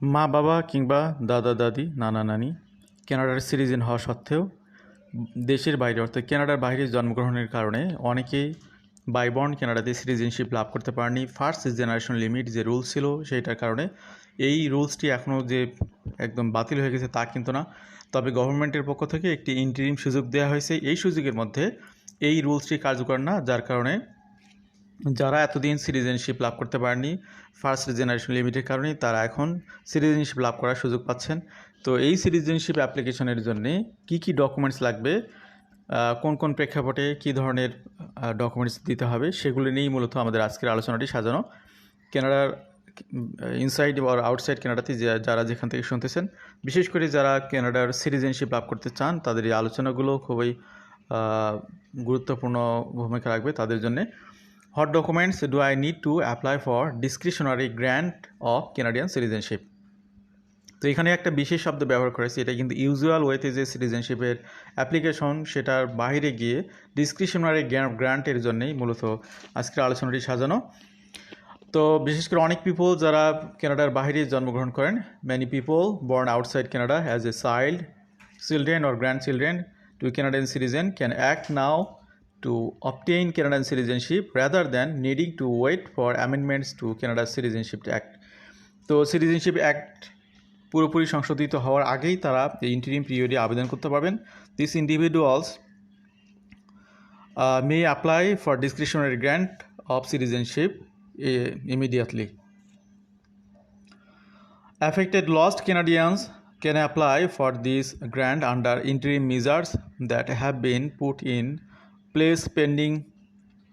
মা বাবা কিংবা দাদা দাদি, নানা নানি কানাডার সিটিজেন হওয়া সত্ত্বেও দেশের বাইরে, অর্থাৎ কানাডার বাইরে জন্মগ্রহণের কারণে অনেকেই বাইবর্ন কানাডাতে সিটিজেনশিপ লাভ করতে পারেনি ফার্স্ট জেনারেশন লিমিট যে রুলস ছিল সেইটার কারণে এই রুলসটি এখনও যে একদম বাতিল হয়ে গেছে তা কিন্তু না। তবে গভর্নমেন্টের পক্ষ থেকে একটি ইন্টারিম সুযোগ দেওয়া হয়েছে। এই সুযোগের মধ্যে এই রুলসটি কার্যকর না, যার কারণে যারা এতদিন সিটিজেনশিপ লাভ করতে পারেনি ফার্স্ট জেনারেশন লিমিটের কারণে তারা এখন সিটিজেনশিপ লাভ করার সুযোগ পাচ্ছেন। তো এই সিটিজেনশিপ অ্যাপ্লিকেশনের জন্য কি কি ডকুমেন্টস লাগবে কোন কোন প্রেক্ষাপটে কী ধরনের ডকুমেন্টস দিতে হবে, সেগুলো নিয়েই মূলত আমাদের আজকের আলোচনাটি সাজানো। কেনাডার ইনসাইড বা আউটসাইড কেনাডাতে যারা যেখান থেকে শুনতেছেন, বিশেষ করে যারা কেনাডার সিটিজেনশিপ লাভ করতে চান, তাদের এই আলোচনাগুলো খুবই গুরুত্বপূর্ণ ভূমিকা রাখবে তাদের জন্যে। What documents do I need to apply for discretionary grant of Canadian citizenship? তো এখানে একটা বিশেষ শব্দ ব্যবহার করেছি, এটা কিন্তু ইউজুয়াল ওয়েতে যে সিটিজেনশিপের অ্যাপ্লিকেশন সেটার বাইরে গিয়ে ডিসক্রিপশনারি গ্রান্টের জন্যেই মূলত আজকের আলোচনাটি সাজানো তো বিশেষ করে অনেক পিপল যারা কানাডার বাইরে জন্মগ্রহণ করেন many people born outside Canada as a child children or grand children to Canadian citizen can act now to obtain Canadian citizenship rather than needing to wait for amendments to Canada Citizenship Act. তো citizenship act পুরোপুরি সংশোধিত হওয়ার আগেই তারা এই interim পিরিয়ডে আবেদন করতে পারবেন this individuals may apply for discretionary grant of citizenship immediately Affected lost Canadians can apply for this grant under interim measures that have been put in place pending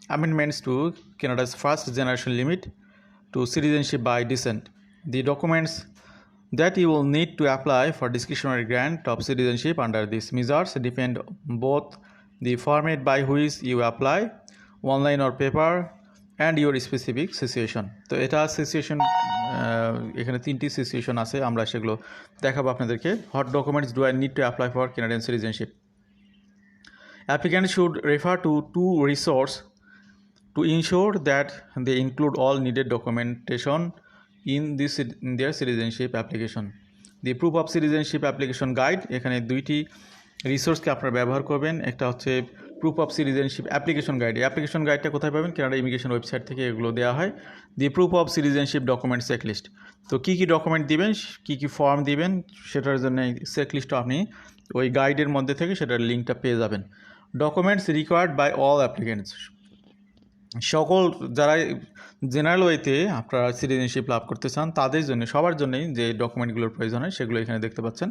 amendments to Canada's first generation limit to citizenship by descent. The documents that you will need to apply for discretionary grant of citizenship under these measures depend both the format by which you apply, online or paper, and your specific situation তো এটা situation এখানে তিনটি situation আছে আমরা সেগুলো দেখাবো আপনাদেরকে what documents do I need to apply for Canadian citizenship Applicants should refer to two resources to ensure that they include all needed documentation in this, in their citizenship application. The proof of citizenship application guide, এখানে দুইটি রিসোর্সকে আপনারা ব্যবহার করবেন। একটা হচ্ছে proof of citizenship application guide application গাইডটা কোথায় পাবেন? কানাডা ইমিগ্রেশন ওয়েবসাইট থেকে এগুলো দেওয়া হয়। The proof of citizenship document checklist তো কী কী ডকুমেন্ট দিবেন? কী কী ফর্ম দিবেন? সেটার জন্য চেকলিস্টটা আপনি ওই গাইডের মধ্যে থেকে সেটার লিঙ্কটা পেয়ে যাবেন। Documents required by all applicants সকল যারা জেনারেল ওয়েতে আপনারা সিটিজেনশিপ লাভ করতে চান, তাদের জন্য, সবার জন্যই যে ডকুমেন্টগুলোর প্রয়োজন হয়, সেগুলো এখানে দেখতে পাচ্ছেন।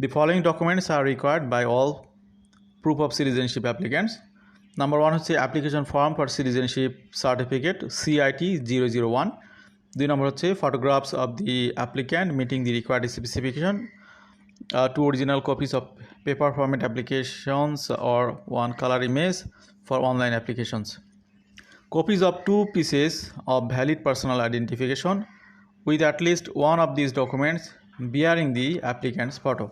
The following documents are required by all proof of citizenship applicants number one হচ্ছে application form for citizenship certificate CIT zero zero one দুই নম্বর হচ্ছে photographs of the applicant meeting the required specification uh, two original copies of paper format applications or one color image for online applications. Copies of two pieces of valid personal identification with at least one of these documents bearing the applicant's photo.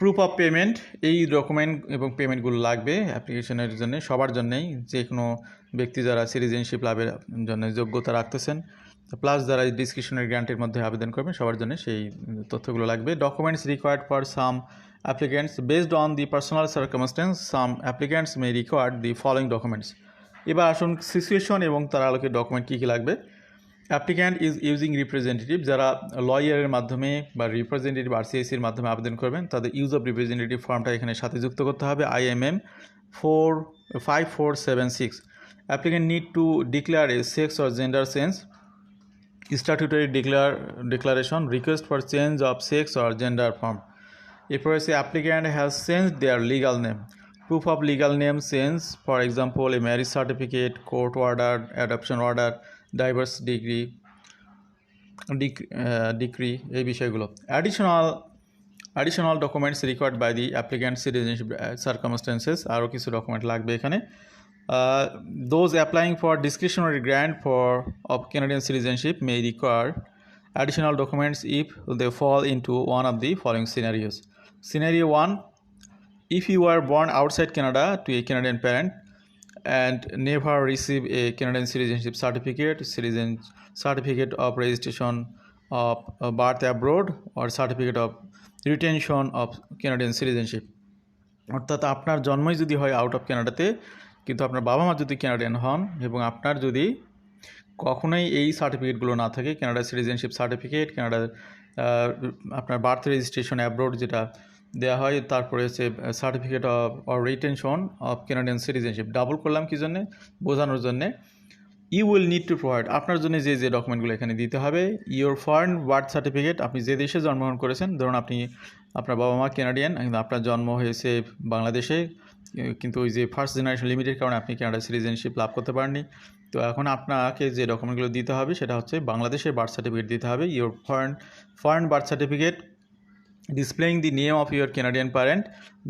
Proof of payment এই document এবং পেমেন্টগুলো লাগবে অ্যাপ্লিকেশনের জন্য সবার জন্যই যে কোনো ব্যক্তি যারা সিটিজেনশিপ লাভের জন্য যোগ্যতা রাখতেছেন প্লাস যারা ডিসক্রিপশনের গ্রান্টের মধ্যে আবেদন করবেন, সবার জন্য সেই তথ্যগুলো লাগবে। Documents required for some applicants based on the personal circumstance some applicants may required the following documents এবার আসুন সিচুয়েশন এবং তার আলোকে ডকুমেন্ট কী কী লাগবে। অ্যাপ্লিক্যান্ট ইজ ইউজিং রিপ্রেজেন্টেটিভ যারা লয়ারের মাধ্যমে বা রিপ্রেজেন্টেটিভ আরসিআইসির মাধ্যমে আবেদন করবেন, তাদের ইউজ অফ রিপ্রেজেন্টেটিভ ফর্মটা এখানে সাথে যুক্ত করতে হবে IMM four five four seven six applicant need to declare a sex or gender sense statutory declare declaration request for change of sex or gender form এরপরে সে applicant has change their legal name proof of legal name change for example a marriage certificate court order adoption order divorce degree decree এই বিষয়গুলো। Additional additional documents required by the applicant citizenship circumstances আরও কিছু document লাগবে এখানে। Uh, those applying for discretionary grant for of Canadian citizenship may require additional documents if they fall into one of the following scenarios. Scenario 1 If you were born outside Canada to a Canadian parent, and never receive a Canadian citizenship certificate, citizen certificate of registration of uh, birth abroad, or certificate of retention of Canadian citizenship. অর্থাৎ আপনার জন্মই যদি হয় out of কানাডাতে কিন্তু আপনার বাবা মা যদি কানাডিয়ান হন এবং আপনার যদি কখনোই এই সার্টিফিকেটগুলো না থাকে কানাডা সিটিজেনশিপ সার্টিফিকেট কানাডার আহ, আপনার বার্থ রেজিস্ট্রেশন অ্যাব্রোড যেটা দেওয়া হয় তারপরে হচ্ছে certificate of or retention of Canadian citizenship double করলাম কী জন্যে? বোঝানোর জন্যে। You will need to provide আপনার জন্য যে যে ডকুমেন্টগুলো এখানে দিতে হবে ইওর ফরেন বার্থ সার্টিফিকেট আপনি যে দেশে জন্মগ্রহণ করেছেন ধরুন আপনি আপনার বাবা মা কানাডিয়ান কিন্তু আপনার জন্ম হয়েছে বাংলাদেশে কিন্তু ওই যে ফার্স্ট জেনারেশন লিমিটের কারণে আপনি কানাডা সিটিজেনশিপ লাভ করতে পারেননি। তো এখন আপনাকে যে ডকুমেন্টগুলো দিতে হবে, সেটা হচ্ছে বাংলাদেশের বার্থ সার্টিফিকেট দিতে হবে। Your foreign foreign birth certificate displaying the name of your Canadian parent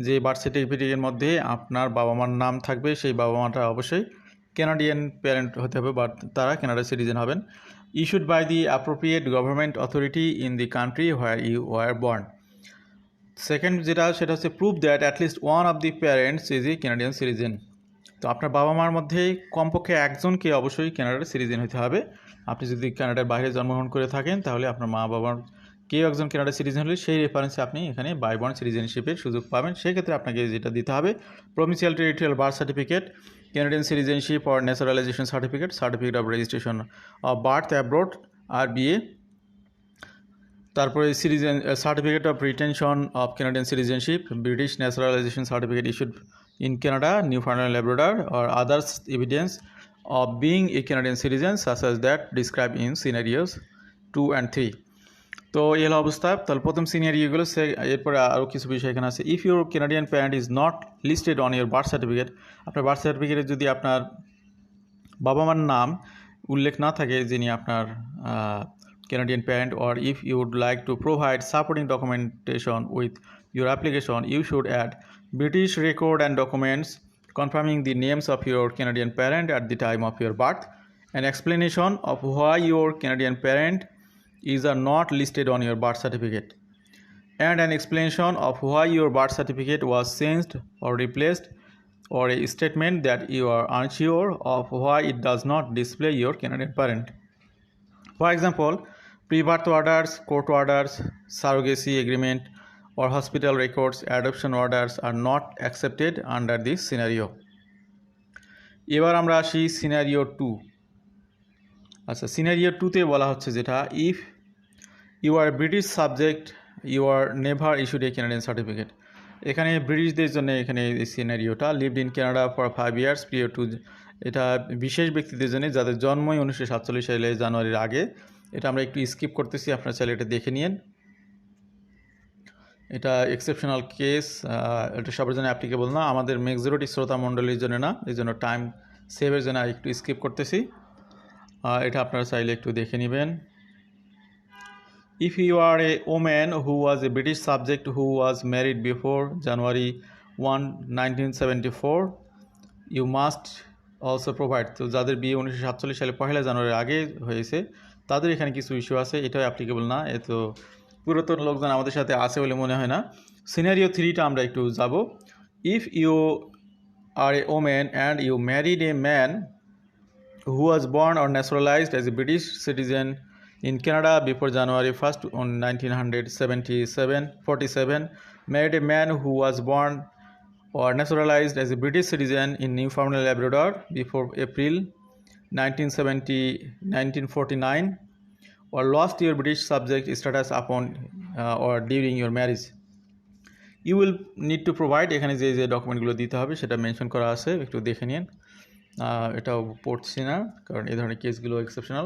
যে বার্থ সার্টিফিকেটের মধ্যে আপনার বাবা মার নাম থাকবে, সেই বাবা মাটা অবশ্যই কেনাডিয়ান প্যারেন্ট হতে হবে বা তারা কেনাডা সিটিজেন হবেন। Issued by the appropriate government authority in the country where you were born second যেটা, সেটা হচ্ছে prove that at least one of the parents is a Canadian citizen তো আপনার বাবা মার মধ্যে কমপক্ষে একজনকে অবশ্যই কানাডার সিটিজেন হতে হবে। আপনি যদি কানাডার বাইরে জন্মগ্রহণ করে থাকেন, তাহলে আপনার মা বাবার কেউ একজন কানাডার সিটিজেন হলে সেই রেফারেন্সে আপনি এখানে বাই বর্ন সিটিজেনশিপের সুযোগ পাবেন। সেক্ষেত্রে আপনাকে যেটা দিতে হবে provincial territorial birth certificate Canadian citizenship or naturalisation certificate certificate of registration of birth abroad আর বিএ তারপরে citizen certificate of retention of Canadian citizenship British naturalisation certificate issued in Canada Newfoundland Labrador or others evidence of being a Canadian citizen such as that describe in scenarios two and three তো এই হলো অবস্থা। তাহলে প্রথম senior ইয়েগুলো সে এরপরে আরও কিছু বিষয় এখানে আছে। If your Canadian parent is not listed on your birth certificate আপনার বার্থ সার্টিফিকেটে যদি আপনার বাবা মার নাম উল্লেখ না থাকে, যিনি আপনার Canadian parent or if you would like to provide supporting documentation with your application you should add British record and documents confirming the names of your Canadian parent at the time of your birth an explanation of why your Canadian parent is not listed on your birth certificate and an explanation of why your birth certificate was changed or replaced or a statement that you are unsure of why it does not display your Canadian parent. For example, pre-birth orders, court orders, surrogacy agreement, or hospital records, adoption orders are not accepted under this scenario. এবার আমরা আসি scenario two আচ্ছা scenario টুতে বলা হচ্ছে যেটা if you are British subject you are never issued a Canadian certificate এখানে ব্রিটিশদের জন্য এখানে এই সিনারিওটা lived in Canada for five years period two এটা বিশেষ ব্যক্তিদের জন্য যাদের জন্মই উনিশশো সাতচল্লিশ সালে জানুয়ারির আগে এটা আমরা একটু স্কিপ করতেছি আপনারা চাইলে এটা দেখে নিন এটা এক্সেপশনাল কেস এটা সবার জন্য অ্যাপ্লিকেবল না আমাদের মেজরিটি শ্রোতা মণ্ডলীর জন্য না এই জন্য টাইম সেভের জন্য একটু স্কিপ করতেছি। এটা আপনারা চাইলে একটু দেখে নেবেন। If you are a woman who was a British subject who was married before January 1, 1974, you must also provide তো যাদের বিয়ে উনিশশো সাতচল্লিশ সালে পহেলা জানুয়ারির আগে হয়েছে তাদের এখানে কিছু ইস্যু আছে, এটাও অ্যাপ্লিকেবল না। এ তো পুরাতন লোকজন আমাদের সাথে আছে বলে মনে হয় না। সিনারিও থ্রিটা আমরা একটু যাব। If you are a women and you married a man who was born or naturalised as a British citizen in Canada before January first nineteen hundred seventy seven forty seven married a man who was born or naturalised as a British citizen in Newfoundland Labrador before April 1970 1949 or lost your British subject status upon uh, or during your marriage. You will need to provide এখানে যে যে ডকুমেন্টগুলো দিতে হবে সেটা mention করা আছে একটু দেখে নিন। এটাও পড়ছি না কারণ এই ধরনের কেসগুলো exceptional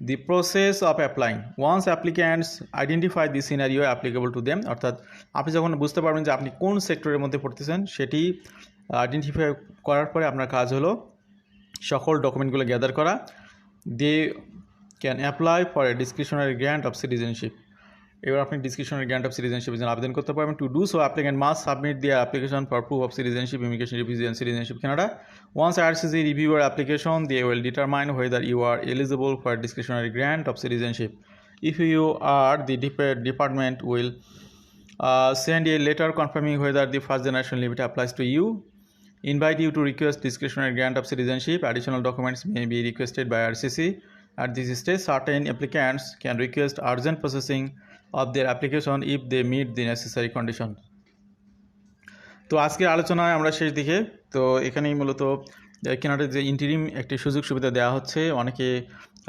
the process of applying once applicants identify the scenario applicable to them অর্থাৎ আপনি যখন বুঝতে পারবেন যে আপনি কোন সেক্টরের মধ্যে পড়তেছেন সেটি আইডেন্টিফাই করার পরে আপনার কাজ হলো সকল ডকুমেন্টগুলো গ্যাদার করা। They can apply for a discretionary grant of citizenship এবার আপনি ডিসক্রিপশনারি গ্র্যান্ট অফ সিটিজেনশিপের জন্য আবেদন করতে পারবেন। টু ডু সো আপনি ক্যান মাস সাবমিট দিয়ে application for proof of citizenship immigration revision citizenship Canada once R CG review your application দিয়ে will determine whether you are eligible for discretionary grant of citizenship if you are the department will send a letter confirming whether the first generation limit applies to you invite you to request discretionary grant of citizenship. Additional documents may be requested by RCC. At this stage, certain applicants can request urgent processing of their application if they meet the necessary condition. তো আজকের আলোচনায় আমরা শেষ দিকে তো এখানেই মূলত কেনাডার যে ইন্টারিম একটি সুযোগ সুবিধা দেওয়া হচ্ছে অনেকে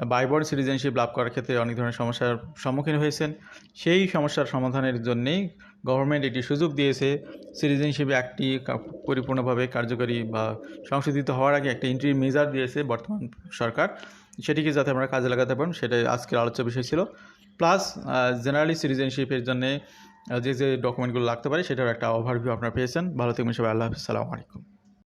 বাইবর্ড সিটিজেনশিপ লাভ করার ক্ষেত্রে অনেক ধরনের সমস্যার সম্মুখীন হয়েছেন। সেই সমস্যার সমাধানের জন্যেই গভর্নমেন্ট একটি সুযোগ দিয়েছে সিটিজেনশিপ কা- পরিপূর্ণভাবে কার্যকরী বা সংশোধিত হওয়ার আগে একটা ইন্টারি মেজার দিয়েছে বর্তমান সরকার। সেটিকে যাতে আমরা কাজে লাগাতে পারেন সেটাই আজকের আলোচ্য বিষয় ছিল। প্লাস জেনারেলি সিটিজেনশিপের জন্যে যে যে ডকুমেন্টগুলো লাগতে পারে সেটার একটা ওভারভিউ আপনারা পেয়েছেন। ভালো থাকবেন সবাই, আল্লাহ হাফিজ। সালামু আলাইকুম।